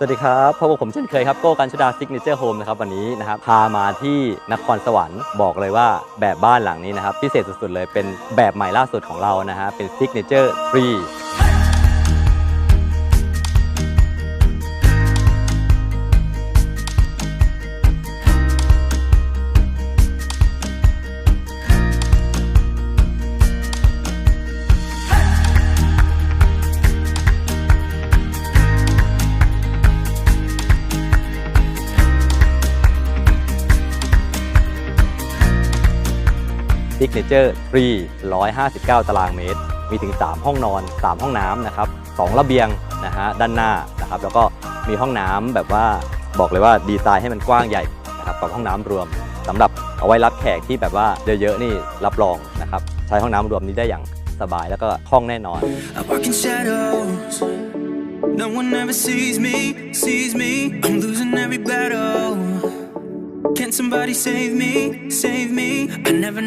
สวัสดีครับพบกับผมเช่นเคยครับโก้กันชดาซิกเนเจอร์โฮมนะครับวันนี้นะครับพามาที่นครสวรรค์บอกเลยว่าแบบบ้านหลังนี้นะครับพิเศษสุดๆเลยเป็นแบบใหม่ล่าสุดของเรานะฮะเป็นซิกเนเจอร์ฟรี ซิกเนเจอร์ฟรี159 ตารางเมตร มีถึง 3 ห้องนอน 3 ห้องน้ำนะครับ2ระเบียงนะฮะด้านหน้านะครับแล้วก็มีห้องน้ำแบบว่าบอกเลยว่าดีไซน์ให้มันกว้างใหญ่นะครับกับห้องน้ำรวมสำหรับเอาไว้รับแขกที่แบบว่าเยอะๆนี่รับรองนะครับใช้ห้องน้ำรวมนี้ได้อย่างสบายแล้วก็คล่องแน่นอน No one ever sees me, sees me. I'm losing every battle.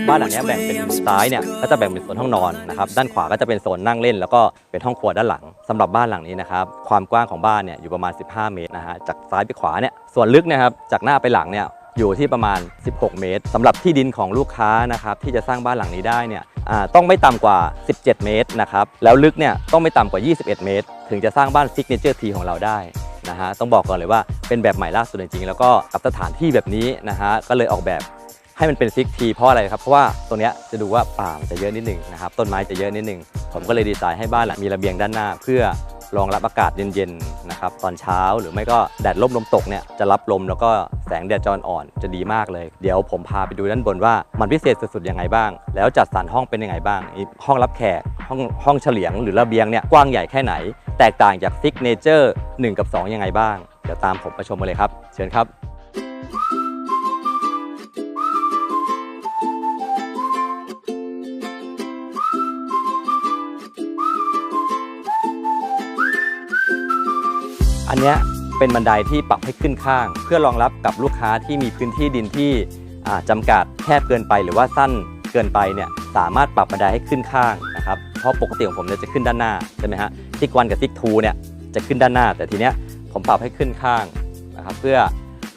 บ้าน know หลัง which เนี้ยแบ่ง way เป็น I'm ซ้าย supposed เนี่ย to ก็จะ go. แบ่งเป็นโซนห้องนอนนะครับด้านขวาก็จะเป็นโซนนั่งเล่น แล้วก็เป็นห้องครัวด้านหลังสำหรับบ้านหลังนี้นะครับความกว้างของบ้านเนี่ยอยู่ประมาณ 15 เมตรนะฮะจากซ้ายไปขวาเนี่ยส่วนลึกเนะครับจากหน้าไปหลังเนี่ยอยู่ที่ประมาณ 16 เมตรสำหรับที่ดินของลูกค้านะครับที่จะสร้างบ้านหลังนี้ได้เนี่ยอ่าต้องไม่ต่ำกว่า 17 เมตรนะครับแล้วลึกเนี่ยต้องไม่ต่ำกว่า 21 เมตร ถึงจะสร้างบ้านซิกเนเจอร์ทีของเราได้ นะฮะต้องบอกก่อนเลยว่าเป็นแบบใหม่ล่าสุดจริงๆแล้วก็กับสถานที่แบบนี้นะฮะก็เลยออกแบบให้มันเป็นซิกทีเพราะอะไรครับเพราะว่าตรงเนี้ยจะดูว่าป่ามันจะเยอะนิดหนึ่งนะครับต้นไม้จะเยอะนิดหนึ่งผมก็เลยดีไซน์ให้บ้านมีระเบียงด้านหน้า เพื่อรองรับอากาศเย็นๆนะครับตอนเช้าหรือไม่ก็แดดร่มลมตกเนี่ยจะรับลมแล้วก็แสงแดดจรอ่อนจะดีมากเลย เดี๋ยวผมพาไปดูด้านบนว่ามันพิเศษสุดๆยังไงบ้าง แล้วจัดสรรห้องเป็นยังไงบ้าง ห้องรับแขกห้องห้องเฉลียงหรือระเบียงเนี่ยกว้างใหญ่แค่ไหน แตกต่างจากซิกเนเจอร์1กับ 2 ยังไงบ้าง เดี๋ยวตามผมมาชมกันเลยครับ เชิญครับอันเนี้ยเป็นบันไดที่ปรับให้ขึ้นข้าง เพื่อรองรับกับลูกค้าที่มีพื้นที่ดินที่จำกัดแคบเกินไปหรือว่าสั้นเกินไปเนี่ยสามารถปรับบันไดให้ขึ้นข้างนะครับเพราะปกติของผมเนี่ยจะขึ้นด้านหน้าใช่ไหมฮะ ซิกวันกับซิกทูเนี่ยจะขึ้นด้านหน้า แต่ทีเนี้ยผมปรับให้ขึ้นข้างนะครับเพื่อ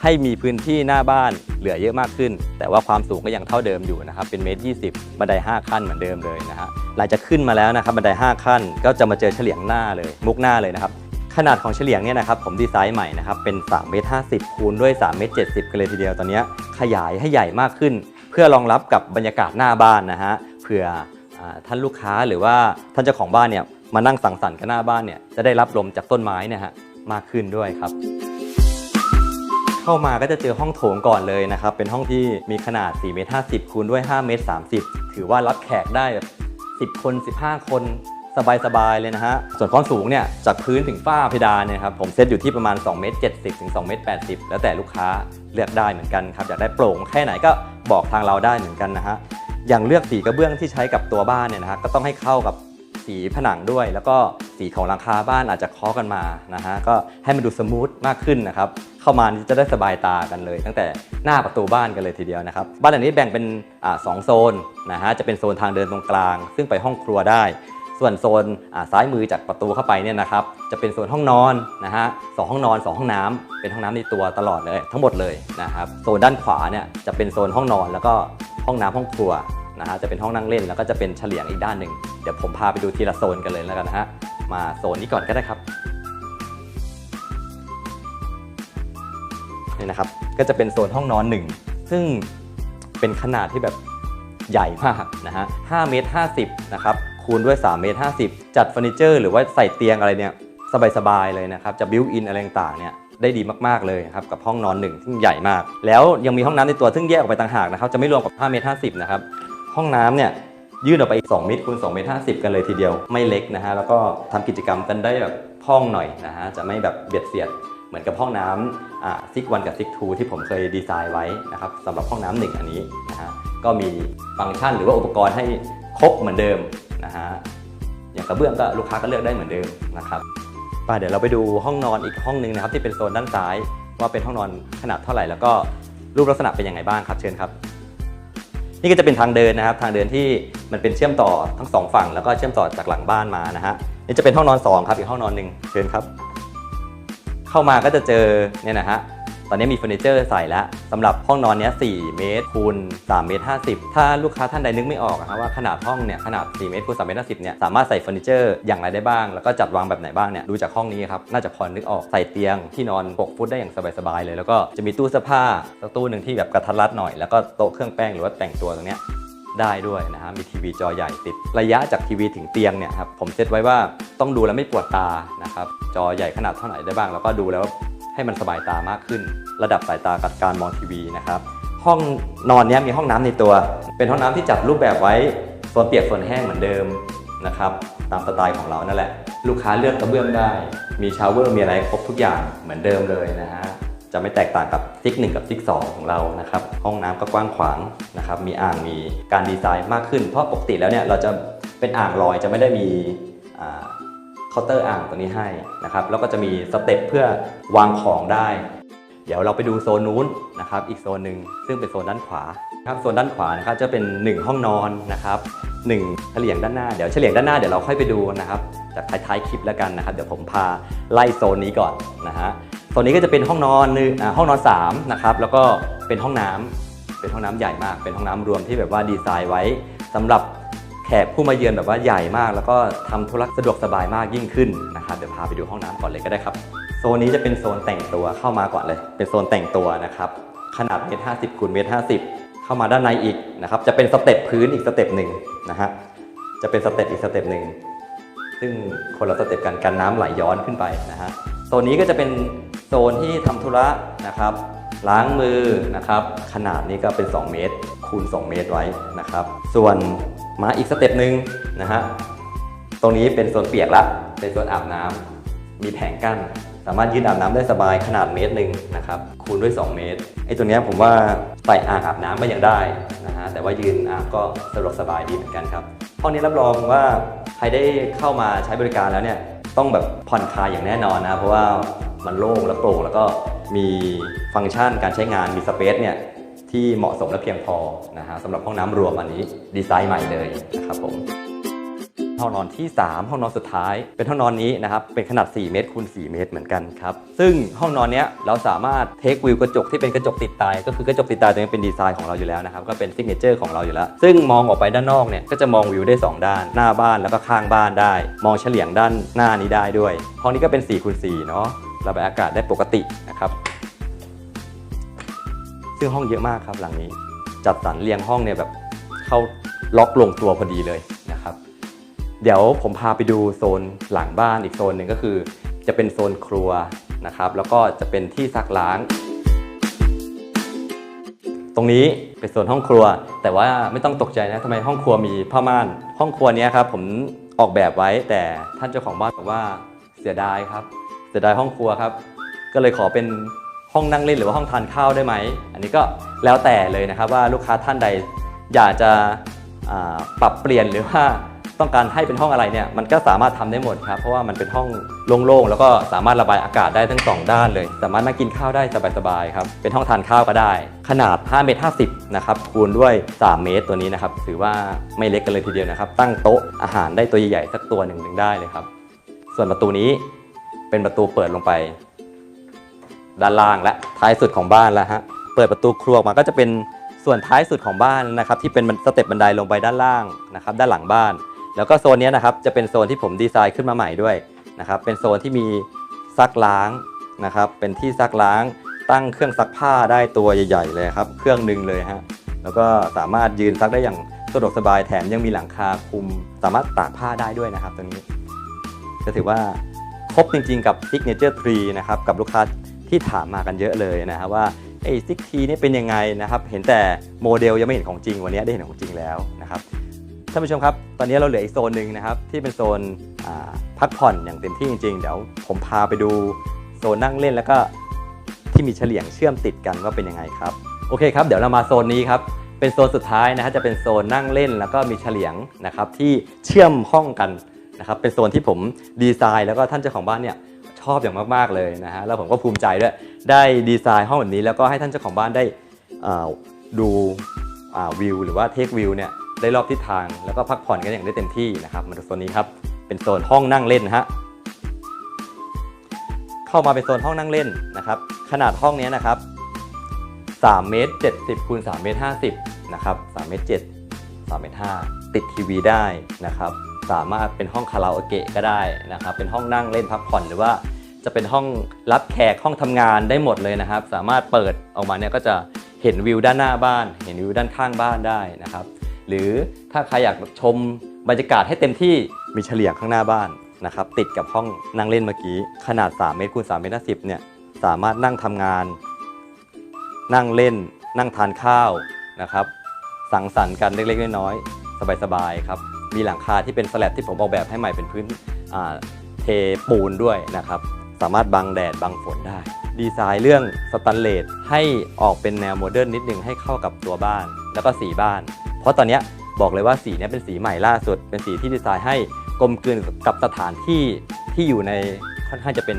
ให้มีพื้นที่หน้าบ้านเหลือเยอะมากขึ้น แต่ว่าความสูงก็ยังเท่าเดิมอยู่นะครับเป็นเมตรยี่บันได 5 ขั้นเหมือนเดิมเลยนะฮะหลังจากขึ้นมาแล้วนะครับบันได 5 ขั้น ก็จะมาเจอเฉลียงหน้าเลย มุกหน้าเลยนะครับขนาดของเฉลียงเนี่ยนะครับผมดีไซน์ใหม่นะครับเป็น3เมตร50คูณด้วย3เมตร70 กันเลยทีเดียวตอนเนี้ยขยายให้ใหญ่มากขึ้น เพื่อรองรับกับบรรยากาศหน้าบ้านนะฮะเผื่อท่านลูกค้าหรือว่าท่านเจ้าของบ้านเนี่ย มานั่งสังสรรค์กันหน้าบ้านเนี่ยจะได้รับลมจากต้นไม้เนะฮะมากขึ้นด้วยครับ เข้ามาก็จะเจอห้องโถงก่อนเลยนะครับ เป็นห้องที่มีขนาด4เมตร50คูณด้วย5เมตร30 ถือว่ารับแขกได้แบบ10 คน 15 คนสบายๆเลยนะฮะ ส่วนความสูงเนี่ยจากพื้นถึงฝ้าเพดานเนี่ยครับผมเซตอยู่ที่ประมาณ2เมตร70ถึง2เมตร80 แล้วแต่ลูกค้าเลือกได้เหมือนกันครับอยากได้โปร่งแค่ไหนก็บอกทางเราได้เหมือนกันนะฮะอย่างเลือกสีกระเบื้องที่ใช้กับตัวบ้านเนี่ยนะฮะก็ต้องให้เข้ากับ สีผนังด้วย แล้วก็สีของหลังคาบ้านอาจจะเคาะกันมานะฮะก็ให้มันดูสมูทมากขึ้นนะครับเข้ามานี่จะได้สบายตากันเลย ตั้งแต่หน้าประตูบ้านกันเลยทีเดียวนะครับบ้านหลังนี้แบ่งเป็นอ่าสองโซนนะฮะจะเป็นโซนทางเดินตรงกลาง ซึ่งไปห้องครัวได้ ส่วนโซนซ้ายมือจากประตูเข้าไปเนี่ยนะครับจะเป็นโซนห้องนอนนะฮะสองห้องนอนสองห้องน้ำเป็นห้องน้ำในตัวตลอดเลยทั้งหมดเลยนะครับโซนด้านขวาเนี่ยจะเป็นโซนห้องนอนแล้วก็ห้องน้ำห้องครัว นะฮะจะเป็นห้องนั่งเล่นแล้วก็จะเป็นเฉลียงอีกด้านหนึ่งเดี๋ยวผมพาไปดูทีละโซนกันเลยแล้วกันนะฮะมาโซนนี้ก่อนก็ได้ครับนี่นะครับก็จะเป็นโซนห้องนอนหนึ่งซึ่งเป็นขนาดที่แบบใหญ่มากนะฮะ5เมตร50นะครับคูณด้วย3เมตร50 จัดเฟอร์นิเจอร์หรือว่าใส่เตียงอะไรเนี่ยสบายๆเลยนะครับจะบิวอินอะไรต่างเนี่ยได้ดีมากๆเลยครับกับห้องนอนหนึ่งซึ่งใหญ่มาก แล้วยังมีห้องน้ำในตัวซึ่งแยกออกไปต่างหากนะครับจะไม่รวมกับ5เมตร50นะครับ ห้องน้ำเนี่ยยื่นออกไปอีก2เมตรคูณ2เมตร50 กันเลยทีเดียวไม่เล็กนะฮะแล้วก็ทำกิจกรรมกันได้แบบคล่องหน่อยนะฮะจะไม่แบบเบียดเสียดเหมือนกับห้องน้ำซิกวันกับซิกทูที่ผมเคยดีไซน์ไว้นะครับสำหรับห้องน้ำหนึ่งอันนี้นะฮะก็มีฟังก์ชันหรือว่าอุปกรณ์ให้ครบเหมือนเดิมนะฮะอย่างกระเบื้องก็ลูกค้าก็เลือกได้เหมือนเดิมนะครับไปเดี๋ยวเราไปดูห้องนอนอีกห้องหนึ่งนะครับที่เป็นโซนด้านซ้าย ว่าเป็นห้องนอนขนาดเท่าไหร่ แล้วก็รูปลักษณะเป็นยังไงบ้างครับเชิญครับ นี่ก็จะเป็นทางเดินนะครับ ทางเดินที่มันเป็นเชื่อมต่อทั้งสองฝั่งแล้วก็เชื่อมต่อจากหลังบ้านมานะฮะนี่จะเป็นห้องนอนสองครับอีกห้องนอนหนึ่งเชิญครับเเข้ามาก็จะเจอเนี่ยนะฮะ ตอนนี้มีเฟอร์นิเจอร์ใส่แล้วสำหรับห้องนอนเนี้ย4เมตรคูณ3เมตร50 ถ้าลูกค้าท่านใดนึกไม่ออกอะครับว่าขนาดห้องเนี่ยขนาด4เมตรคูณ3เมตร50เนี่ยสามารถใส่เฟอร์นิเจอร์อย่างไรได้บ้าง แล้วก็จัดวางแบบไหนบ้างเนี่ยดูจากห้องนี้ครับน่าจะพอนึกออกใส่เตียงที่นอน 6 ฟุตได้อย่างสบายๆเลย แล้วก็จะมีตู้เสื้อผ้าสักตู้หนึ่งที่แบบกระทัดรัดหน่อยแล้วก็โต๊ะเครื่องแป้งหรือว่าแต่งตัวตรงเนี้ยได้ด้วยนะฮะมีทีวีจอใหญ่ติด ระยะจากทีวีถึงเตียงเนี่ยครับผมเซตไว้ว่าต้องดูแล้วไม่ปวดตานะครับจอใหญ่ขนาดเท่าไหร่ได้บ้าง แล้วก็ดูแล้ว ให้มันสบายตามากขึ้น ระดับสายตากับการมองทีวีนะครับ ห้องนอนนี้มีห้องน้ำในตัว เป็นห้องน้ำที่จัดรูปแบบไว้โซนเปียกโซนแห้งเหมือนเดิมนะครับตามสไตล์ของเรานั่นแหละ ลูกค้าเลือกกระเบื้องได้ มีชาวเวอร์มีอะไรครบทุกอย่างเหมือนเดิมเลยนะฮะจะไม่แตกต่างกับซิกหนึ่งกับซิกสองของเรานะครับห้องน้ำก็กว้างขวางนะครับมีอ่างมีการดีไซน์มากขึ้น เพราะปกติแล้วเนี่ยเราจะเป็นอ่างลอยจะไม่ได้มีอ่า เคาน์เตอร์อ่างตัวนี้ให้นะครับแล้วก็จะมีสเต็ปเพื่อวางของได้ เดี๋ยวเราไปดูโซนนู้นนะครับอีกโซนหนึ่งซึ่งเป็นโซนด้านขวาครับโซนด้านขวานะครับจะเป็น 1 ห้องนอนนะครับ1เฉลียงด้านหน้าเดี๋ยวเฉลียงด้านหน้าเดี๋ยวเราค่อยไปดูนะครับจากท้ายๆคลิปแล้วกันนะครับ เดี๋ยวผมพาไล่โซนนี้ก่อนนะฮะโซนนี้ก็จะเป็นห้องนอนหนึ่งอ่าห้องนอน3นะครับแล้วก็เป็นห้องน้ำเป็นห้องน้ำใหญ่มาก เป็นห้องน้ำรวมที่แบบว่าดีไซน์ไว้สำหรับ กผู้มาเยือนแบบว่าใหญ่มาก แล้วก็ทำธุระสะดวกสบายมากยิ่งขึ้นนะครับเดี๋ยวพาไปดูห้องน้ำก่อนเลยก็ได้ครับโซนนี้จะเป็นโซนแต่งตัวเข้ามาก่อนเลย เป็นโซนแต่งตัวนะครับขนาดเมตรห้าสิบคูณเมตรห้าสิบเข้ามาด้านในอีกนะครับจะเป็นสเต็ปพื้นอีกสเต็ปหนึ่งนะฮะจะเป็นสเต็ปอีกสเต็ปหนึ่งซึ่งคนละสเต็ปกันกันน้ำไหลย้อนขึ้นไปนะฮะโซนนี้ก็จะเป็นโซนที่ทำธุระนะครับล้างมือนะครับขนาดนี้ก็เป็น 2 เมตรคูณ 2 เมตรไว้นะครับ ส่วน มาอีกสเต็ปหนึ่งนะฮะ ตรงนี้เป็นโซนเปียกละ เป็นโซนอาบน้ำมีแผงกั้น สามารถยืนอาบน้ำได้สบายขนาดเมตรหนึ่งนะครับ คูณด้วย 2 เมตร ไอ้ตัวนี้ผมว่าใส่อ่างอาบน้ำก็ยังได้นะฮะ แต่ว่ายืนอาบก็สะดวกสบายดีเหมือนกันครับ ห้องนี้รับรองว่าใครได้เข้ามาใช้บริการแล้วเนี่ย ต้องแบบผ่อนคลายอย่างแน่นอนนะ เพราะว่ามันโล่งและโปร่งแล้วก็มีฟังก์ชันการใช้งานมีสเปซเนี่ย ที่เหมาะสมและเพียงพอนะฮะสำหรับห้องน้ำรวมอันนี้ดีไซน์ใหม่เลยนะครับผมห้องนอนที่ 3 ห้องนอนสุดท้าย เป็นห้องนอนนี้นะครับเป็นขนาด 4 เมตรคูณ 4 เมตรเหมือนกันครับซึ่งห้องนอนเนี้ยเราสามารถเทควิวกระจกที่เป็นกระจกติดตาย ก็คือกระจกติดตายตัวนี้เป็นดีไซน์ของเราอยู่แล้วนะครับก็เป็นซิกเนเจอร์ของเราอยู่แล้ว ซึ่งมองออกไปด้านนอกเนี่ยก็จะมองวิวได้ 2 ด้าน หน้าบ้านแล้วก็ข้างบ้านได้ มองเฉลียงด้านหน้านี้ได้ด้วยห้องนี้ก็เป็น4คูณ4เนาะระบายอากาศได้ปกตินะครับ ซึ่งห้องเยอะมากครับหลังนี้ จัดสรรเรียงห้องเนี่ยแบบเข้าล็อกลงตัวพอดีเลยนะครับ เดี๋ยวผมพาไปดูโซนหลังบ้านอีกโซนหนึ่งก็คือ จะเป็นโซนครัวนะครับ แล้วก็จะเป็นที่ซักล้าง ตรงนี้เป็นโซนห้องครัว แต่ว่าไม่ต้องตกใจนะทำไมห้องครัวมีผ้าม่าน ห้องครัวนี้ครับผมออกแบบไว้แต่ท่านเจ้าของบ้านบอกว่าเสียดายครับ เสียดายห้องครัวครับ ก็เลยขอเป็น ห้องนั่งเล่นหรือว่าห้องทานข้าวได้ไหม อันนี้ก็แล้วแต่เลยนะครับว่าลูกค้าท่านใดอยากจะปรับเปลี่ยนหรือว่าต้องการให้เป็นห้องอะไรเนี่ยมันก็สามารถทำได้หมดครับเพราะว่ามันเป็นห้องโล่งๆแล้วก็สามารถระบายอากาศได้ทั้งสองด้านเลย สามารถนั่งกินข้าวได้สบายๆครับเป็นห้องทานข้าวก็ได้ ขนาด5เมตร50นะครับคูณด้วย 3 เมตรตัวนี้นะครับถือว่าไม่เล็กกันเลยทีเดียวนะครับ ตั้งโต๊ะอาหารได้ตัวใหญ่ๆสักตัวหนึ่งหนึ่งได้เลยครับ ส่วนประตูนี้เป็นประตูเปิดลงไป ด้านล่างและท้ายสุดของบ้านแล้วฮะเปิดประตูครัวออกมาก็จะเป็นส่วนท้ายสุดของบ้านนะครับที่เป็นสเต็ปบันไดลงไปด้านล่างนะครับด้านหลังบ้าน แล้วก็โซนนี้นะครับจะเป็นโซนที่ผมดีไซน์ขึ้นมาใหม่ด้วยนะครับเป็นโซนที่มีซักล้างนะครับเป็นที่ซักล้างตั้งเครื่องซักผ้าได้ตัวใหญ่ ๆ เลยครับเครื่องหนึ่งเลยฮะแล้วก็สามารถยืนซักได้อย่างสะดวกสบายแถมยังมีหลังคาคุม สามารถตากผ้าได้ด้วยนะครับตัวนี้ก็ถือว่าครบจริงๆกับ Signature Tree นะครับกับลูกค้า ที่ถามมากันเยอะเลยนะครับว่าไอ้ซิกทีนี่เป็นยังไงนะครับ เห็นแต่โมเดลยังไม่เห็นของจริงวันนี้ได้เห็นของจริงแล้วนะครับท่านผู้ชมครับ ตอนนี้เราเหลืออีกโซนหนึ่งนะครับ ที่เป็นโซนพักผ่อนอย่างเต็มที่จริงๆ เดี๋ยวผมพาไปดูโซนนั่งเล่นแล้วก็ที่มีเฉลียงเชื่อมติดกันว่าเป็นยังไงครับโอเคครับ เดี๋ยวเรามาโซนนี้ครับเป็นโซนสุดท้ายนะฮะจะเป็นโซนนั่งเล่นแล้วก็มีเฉลียงนะครับที่เชื่อมห้องกันนะครับเป็นโซนที่ผมดีไซน์ แล้วก็ท่านเจ้าของบ้านเนี่ย อบอย่างมากๆเลยนะฮะแล้วผมก็ภูมิใจด้วยได้ดีไซน์ห้องแบบนี้ แล้วก็ให้ท่านเจ้าของบ้านได้อ่าดูอ่าวิวหรือว่าเทควิวเนี่ยได้รอบทิศทางแล้วก็พักผ่อนกันอย่างได้เต็มที่นะครับมาดูโซนนี้ครับเป็นโซนห้องนั่งเล่นนะฮะเข้ามาเป็นโซนห้องนั่งเล่นนะครับ ขนาดห้องเนี้ยนะครับ3เมตร70คูณ3เมตร50นะครับ3เมตร7 3เมตร5ติดทีวีได้นะครับ สามารถเป็นห้องคาราโอเกะก็ได้นะครับ เป็นห้องนั่งเล่นพักผ่อนหรือว่า จะเป็นห้องรับแขกห้องทำงานได้หมดเลยนะครับ สามารถเปิดออกมาเนี่ยก็จะเห็นวิวด้านหน้าบ้าน เห็นวิวด้านข้างบ้านได้นะครับ หรือถ้าใครอยากชมบรรยากาศให้เต็มที่มีเฉลียงข้างหน้าบ้านนะครับติดกับห้องนั่งเล่นเมื่อกี้ ขนาด 3 เมตรคูณ3เมตร50เนี่ยสามารถนั่งทำงาน นั่งเล่น นั่งทานข้าวนะครับสังสรรค์กันเล็กๆน้อยๆสบายๆครับมีหลังคาที่เป็นสแลบที่ผมออกแบบให้ใหม่เป็นพื้นเทปูนด้วยนะครับ สามารถบังแดดบังฝนได้ ดีไซน์เรื่องสแตันเลสให้ออกเป็นแนวโมเดิร์นนิดนึงให้เข้ากับตัวบ้าน แล้วก็สีบ้าน เพราะตอนนี้บอกเลยว่าสีนี้เป็นสีใหม่ล่าสุด เป็นสีที่ดีไซน์ให้กลมกลืนกับสถานที่ที่อยู่ในค่อนข้างจะเป็น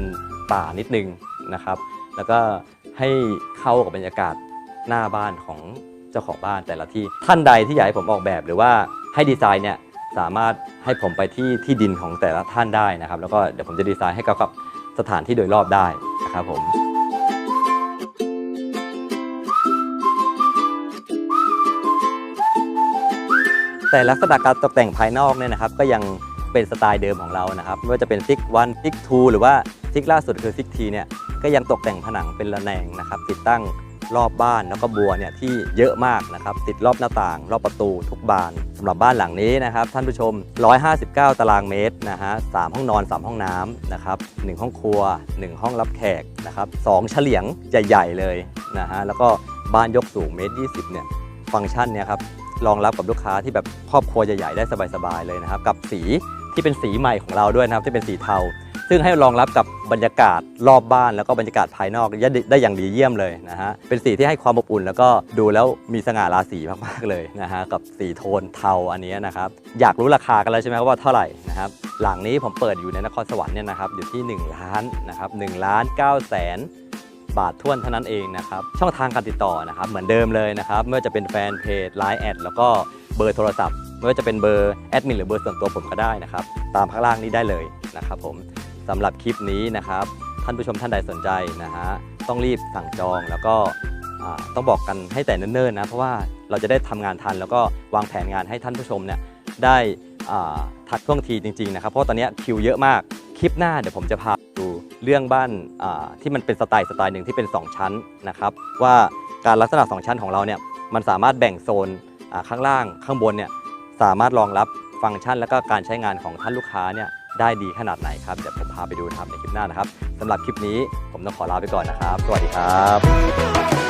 ป่านิดนึงนะครับ แล้วก็ให้เข้ากับบรรยากาศหน้าบ้านของเจ้าของบ้านแต่ละที่ ท่านใดที่อยากให้ผมออกแบบหรือว่าให้ดีไซน์เนี่ยสามารถให้ผมไปที่ที่ดินของแต่ละท่านได้นะครับ แล้วก็เดี๋ยวผมจะดีไซน์ให้เข้ากับ สถานที่โดยรอบได้นะครับผมแต่ลักษณะการตกแต่งภายนอกเนี่ยนะครับก็ยังเป็นสไตล์เดิมของเรานะครับไม่ว่าจะเป็นซิกวันซิกทูหรือว่าซิกล่าสุดคือซิกทีเนี่ยก็ยังตกแต่งผนังเป็นระแนงนะครับติดตั้ง รอบบ้านแล้วก็บัวเนี่ยที่เยอะมากนะครับติดรอบหน้าต่าง รอบประตูทุกบานสำหรับบ้านหลังนี้นะครับท่านผู้ชม 159 ตารางเมตรนะฮะสามห้องนอน 3 ห้องน้ำนะครับหนึ่งห้องครัว 1 ห้องรับแขกนะครับสองเฉลียงใหญ่ๆเลยนะฮะแล้วก็บ้านยกสูงเมตร20เนี่ยฟังก์ชันเนี่ยครับรองรับกับลูกค้าที่แบบครอบครัวใหญ่ๆได้สบายๆเลยนะครับกับสีที่เป็นสีใหม่ของเราด้วยนะครับที่เป็นสีเทา ซึ่งให้รองรับกับบรรยากาศรอบบ้านแล้วก็บรรยากาศภายนอกได้อย่างดีเยี่ยมเลยนะฮะเป็นสีที่ให้ความอบอุ่น แล้วก็ดูแล้วมีสง่าราศีมากๆเลยนะฮะกับสีโทนเทาอันนี้นะครับอยากรู้ราคากันแล้วใช่ไหมครับว่าเท่าไหร่นะครับหลังนี้ผมเปิดอยู่ในนครสวรรค์เนี่ยนะครับอยู่ที่ 1 ล้านนะครับ1ล้าน9แสนบาทท้วนเท่านั้นเองนะครับ ช่องทางการติดต่อนะครับ เหมือนเดิมเลยนะครับ ไม่ว่าจะเป็นแฟนเพจ Line แอดแล้วก็เบอร์โทรศัพท์ ไม่ว่าจะเป็นเบอร์แอดมินหรือเบอร์ส่วนตัวผมก็ได้นะครับ ตามข้างล่างนี้ได้เลยนะครับผม สำหรับคลิปนี้นะครับ ท่านผู้ชมท่านใดสนใจนะฮะต้องรีบสั่งจองแล้วก็ต้องบอกกันให้แต่เนิ่นๆนะเพราะว่าเราจะได้ทำงานทัน แล้วก็วางแผนงานให้ท่านผู้ชมเนี่ยได้ทัดท่วงทีจริงๆนะครับเพราะตอนนี้คิวเยอะมากคลิปหน้าเดี๋ยวผมจะพาดูเรื่องบ้านที่มันเป็นสไตล์สไตล์หนึ่งที่เป็น 2 ชั้นนะครับ ว่าการลักษณะ 2 ชั้นของเราเนี่ยมันสามารถแบ่งโซนข้างล่างข้างบนเนี่ยสามารถรองรับฟังก์ชัน และก็การใช้งานของท่านลูกค้าเนี่ย ได้ดีขนาดไหนครับเดี๋ยวผมพาไปดูนะครับในคลิปหน้านะครับสำหรับคลิปนี้ผมต้องขอลาไปก่อนนะครับ สวัสดีครับ